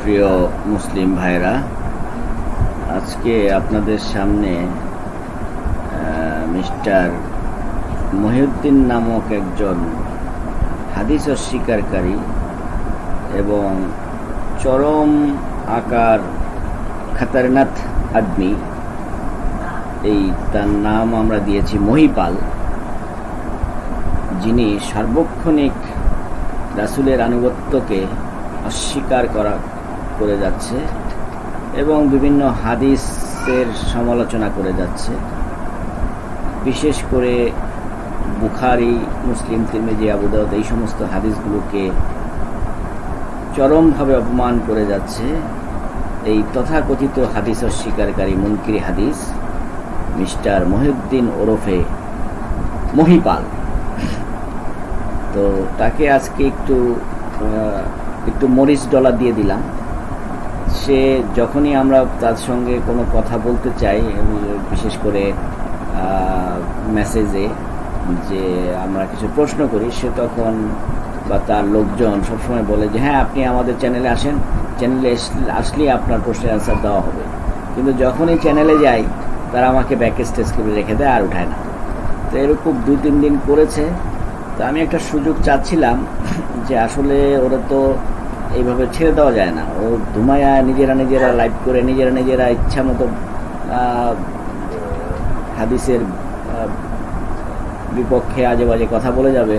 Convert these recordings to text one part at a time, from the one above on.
প্রিয় মুসলিম ভাইরা, আজকে আপনাদের সামনে মিস্টার মহিউদ্দিন নামক একজন হাদিস অস্বীকারী এবং চরম আকার খাতারনাথ আদমি, এই তার নাম আমরা দিয়েছি মহিপাল, যিনি সার্বক্ষণিক রাসুলের আনুগত্যকে অস্বীকার করা, করে যাচ্ছে এবং বিভিন্ন হাদিসের সমালোচনা করে যাচ্ছে। বিশেষ করে বুখারি, মুসলিম, তিরমিজি আবুদাউদ এই সমস্ত হাদিসগুলোকে চরমভাবে অপমান করে যাচ্ছে। এই তথাকথিত হাদিস অস্বীকারী মুনকিরি হাদিস মিস্টার মহিউদ্দিন ওরফে মহিপাল। তো তাকে আজকে একটু একটু মরিচ ডলার দিয়ে দিলাম। সে যখনই আমরা তার সঙ্গে কোনো কথা বলতে চাই বিশেষ করে মেসেজে যে আমরা কিছু প্রশ্ন করি, সে তখন বা তার লোকজন সবসময় বলে যে হ্যাঁ আপনি আমাদের চ্যানেলে আসেন। চ্যানেলে আসলেই আপনার প্রশ্নের অ্যান্সার দেওয়া হবে। কিন্তু যখনই চ্যানেলে যাই, তারা আমাকে ব্যাক স্টেজ করে রেখে দেয় আর উঠায় না। তো এরকম দুই তিন দিন করেছে। তো আমি একটা সুযোগ চাচ্ছিলাম যে আসলে ওরা তো এইভাবে ছেড়ে দেওয়া যায় না। ও ধুমায়া নিজেরা নিজেরা লাইভ করে নিজেরা নিজেরা ইচ্ছা মতো হাদিসের বিপক্ষে আজে বাজে কথা বলে যাবে।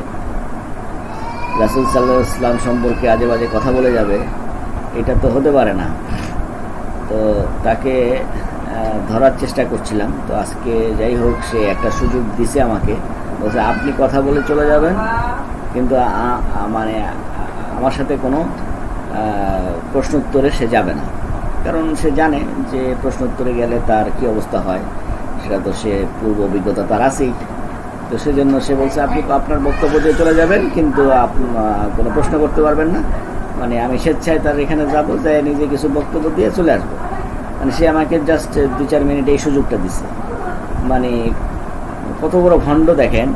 রাসুল সাল্লাহ ইসলাম সম্পর্কে আজে বাজে কথা বলে যাবে। এটা তো হতে পারে না। তো তাকে ধরার চেষ্টা করছিলাম। তো আজকে যাই হোক, সে একটা সুযোগ দিছে আমাকে। বলছে, আপনি কথা বলে চলে যাবেন, কিন্তু মানে আমার সাথে কোনো প্রশ্ন উত্তরে সে যাবে না। কারণ সে জানে যে প্রশ্ন উত্তরে গেলে তার কি অবস্থা হয়, সেটা তো সে পূর্ব অভিজ্ঞতা তার আছেই। তো সেজন্য সে বলছে, আপনি আপনার বক্তব্য দিয়ে চলে যাবেন, কিন্তু কোনো প্রশ্ন করতে পারবেন না। মানে আমি স্বেচ্ছায় তার এখানে যাব যে নিজে কিছু বক্তব্য দিয়ে চলে আসব। মানে সে আমাকে জাস্ট দু চার মিনিট এই সুযোগটা দিছে। মানে কত বড় ভণ্ড দেখেন।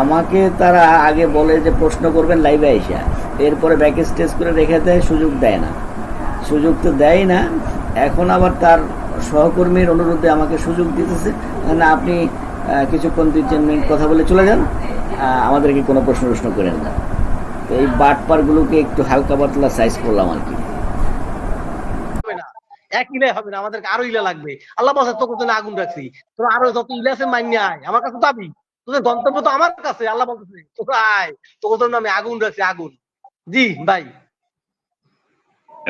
আমাকে তারা আগে বলে যে প্রশ্ন করবেন লাইভে এসে এরপরে ব্যাক স্টেজ করে রেখে দেয়, সুযোগ দেয় না। সুযোগ তো দেয় না। এখন আবার তার সহকর্মীর অনুরোধে আমাকে সুযোগ দিতেছে। না আপনি কিছুক্ষণ দুই, তিন মিনিট কথা বলে চলে যান। আমাদেরকে কোনো প্রশ্ন প্রশ্ন করেন না। এই বাটপারগুলোকে একটু হালকা পাতলা সাইজ করলাম আর কি। এক ইলে হবে না আমাদেরকে আরও ইলা লাগবে। আল্লাহ বলছে তোকে জন্য আগুন রাখছি। তোর আরও যত ইলা আছে মান্য আয়। আমার কাছে দাবি। তোদের গন্তব্য তো আমার কাছে। আল্লাহ বলতেছে তোকে আয়। তোকে জন্য আমি আগুন রাখছি আগুন। জি ভাই।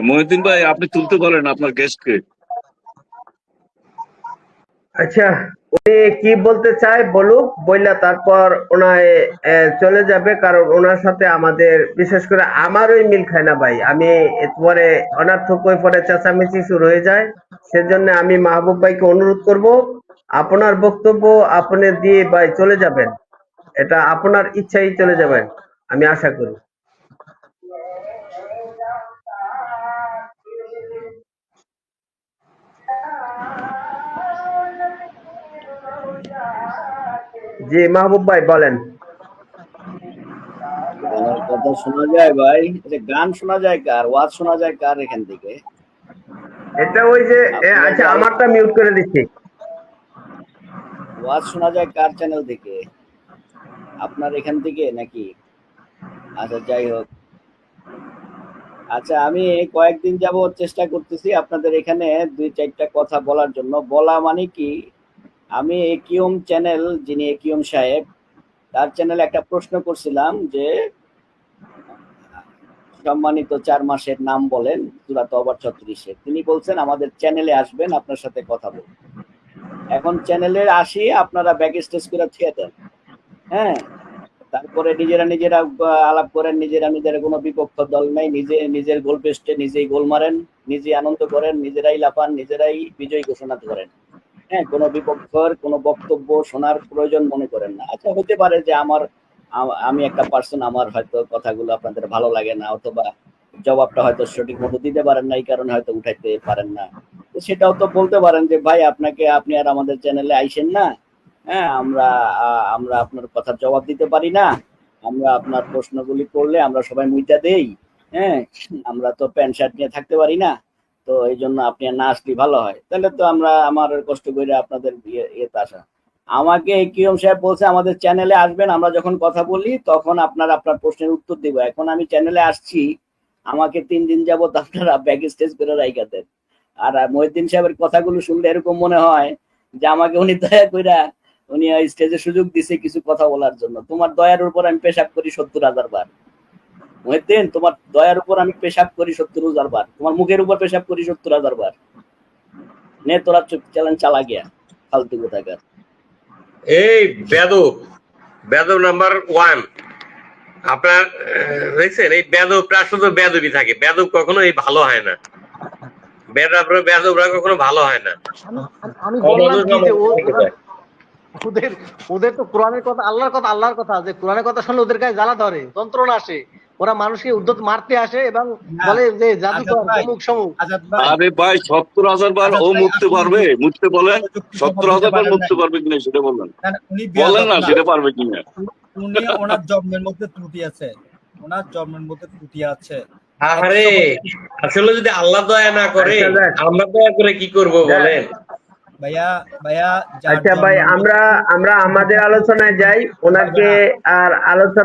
মহিউদ্দিন ভাই আপনি তুলতে বলেন আপনার গেস্টকে আচ্ছা কি বলতে চায় বলুক, বইলা তারপর ওনায় চলে যাবে, কারণ ওনার সাথে আমাদের, বিশেষ করে আমারই মিল খায় না ভাই। আমি পরে অনার্থক হয়ে পরে চেঁচামেচি শুরু হয়ে যায়। সেজন্য আমি মাহবুব ভাইকে অনুরোধ করব, আপনার বক্তব্য আপনি দিয়ে ভাই চলে যাবেন। এটা আপনার ইচ্ছাই চলে যাবেন, আমি আশা করি। জি মাহবুব ভাই বলেন। কথা শোনা যায় ভাই। এটা গান শোনা যায় কার ওয়াজ শোনা যায় কার এখান থেকে? এটা ওই যে আচ্ছা আমারটা মিউট করে দিচ্ছি। ওয়াজ শোনা যায় কার চ্যানেল থেকে? আপনার এখান থেকে নাকি? আচ্ছা যাই হোক। আচ্ছা আমি কয়েকদিন যাবত চেষ্টা করতেছি আপনাদের এখানে দুই চারটা কথা বলার জন্য। বলা মানে কি? আমি একিউম চ্যানেল, যিনি একিউম সাহেব, তার চ্যানেলে একটা প্রশ্ন করছিলাম যে, সম্মানিত চার মাসের নাম বলেন সুরাত অবার ছত্রিশে। তিনি বলছেন, আমাদের চ্যানেলে আসবেন, আপনার সাথে কথা বলব। এখন চ্যানেলে আসি, আপনারা ব্যাক স্টেজ করে থিয়ে দেন। হ্যাঁ তারপরে নিজেরা নিজেরা আলাপ করেন, নিজেরা নিজেরা কোনো বিপক্ষ দল নেই, নিজে, নিজের গোল পেস্টে নিজেই গোল মারেন, নিজেই আনন্দ করেন, নিজেরাই লাফান, নিজেরাই বিজয় ঘোষণা করেন। হ্যাঁ কোনো বিপক্ষের কোনো বক্তব্য শোনার প্রয়োজন মনে করেন না। আচ্ছা হতে পারে যে আমার, আমি একটা পার্সন আমার হয়তো কথাগুলো আপনাদের ভালো লাগে না, অথবা জবাবটা হয়তো সঠিক মতো দিতে পারেন না, এই কারণে হয়তো উঠাইতে পারেন না। সেটাও তো বলতে পারেন যে, ভাই, আপনাকে, আপনি আর আমাদের চ্যানেলে আইসেন না। হ্যাঁ আমরা আমরা আপনার কথার জবাব দিতে পারি না। আমরা আপনার প্রশ্নগুলি করলে আমরা সবাই মুইটা দেই। হ্যাঁ আমরা তো প্যান্ট, শার্ট নিয়ে থাকতে পারি না। তো এই জন্য আপনি না আসলে ভালো হয়। তাহলে তো আমরা আমার কষ্ট করে আপনাদের ইয়ে- ইয়েতে আসা। আমাকে কিয়ম সাহেব বলছে, আমাদের চ্যানেলে আসবেন, আমরা যখন কথা বলি, তখন আপনার আপনার প্রশ্নের উত্তর দিব। এখন আমি চ্যানেলে আসছি, আমাকে তিন দিন যাবত আপনারা ব্যাক স্টেজ করে রাইখা দেন। আর মহিউদ্দিন সাহেবের কথাগুলো শুনলে এরকম মনে হয় যে আমাকে উনি দয়া কইরা, উনি স্টেজে সুযোগ দিছে কিছু কথা বলার জন্য। তোমার দয়ার উপর আমি পেশাব করি সত্তর হাজার বার। মহিউদ্দিন তোমার দয়ার উপর আমি পেশাব করি সত্তর হাজার বার। তোমার মুখের উপর পেশাব করি সত্তর হাজার বার। নে তোরা চ্যালেঞ্জ চালা গিয়া ফালতু কোথাকার। এই বেদব বেদব নাম্বার ওয়ান আপনার দেখছেন এই বেদবরা শুধু বেদবই থাকে। বেদব কখনো এই ভালো হয় না। বেদবরা বেদবরা কখনো ভালো হয় না। আমি- ওদের ওদের তো কোরআনের কথা আল্লাহর কথা আল্লাহর কথা যে কোরআনের কথা শুনলে ওদের গায়ে জ্বালা ধরে যন্ত্রণা আসে। ওরা মানুষকে উদ্যত মারতে আসে এবং বলে যে জাদুকর অমুক সমুক। আরে ভাই সত্তর হাজার বার ও মুততে পারবে? মুততে বলেন সত্তর হাজার বার মুততে পারবে কিনা সেটা বলেন। বলেন না সেটা পারবে কিনা। উনি ওনার জন্মের মধ্যে ত্রুটি আছে। ওনার জন্মের মধ্যে ত্রুটি আছে। আরে আসলে যদি আল্লাহ দয়া না করে আচ্ছা, দেখ। আমরা দয়া করে কি করব বলেন? ভাইয়া ভাইয়া আচ্ছা ভাই আমরা আমরা আমাদের আলোচনায় যাই। ওনাকে আর আলোচনা